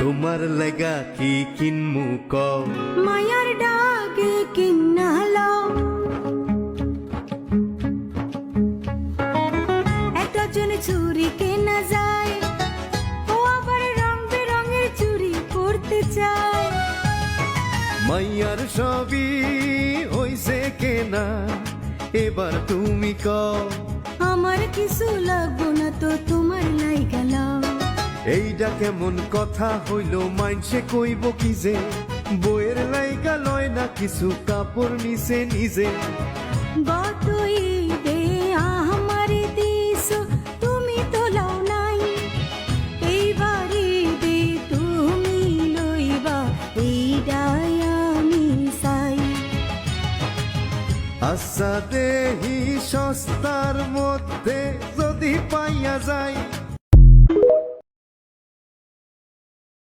তোমার লাগা কি কিনমু ক? মায়ার ডাকে কিন্নালো এক ডজন চুরি কেনা যায় ও আবার রং বেরঙের চুরি চায়। মাইয়ার সবই হইছে কেনা এবার তুমি ক? আমার কিছু এইটা কেমন কথা হইল মাইনসে কইব কি যে? বইয়ের লাইগা লয় না কিছু কাপড় নিছে নিজে। গত ঈদে আমার দিস তুমি তো লাও নাই। এইবার ঈদে তুমি লইবা এইটাই আমি চাই। আচ্ছা দেহি সস্তার মধ্যে যদি পাইয়া যায়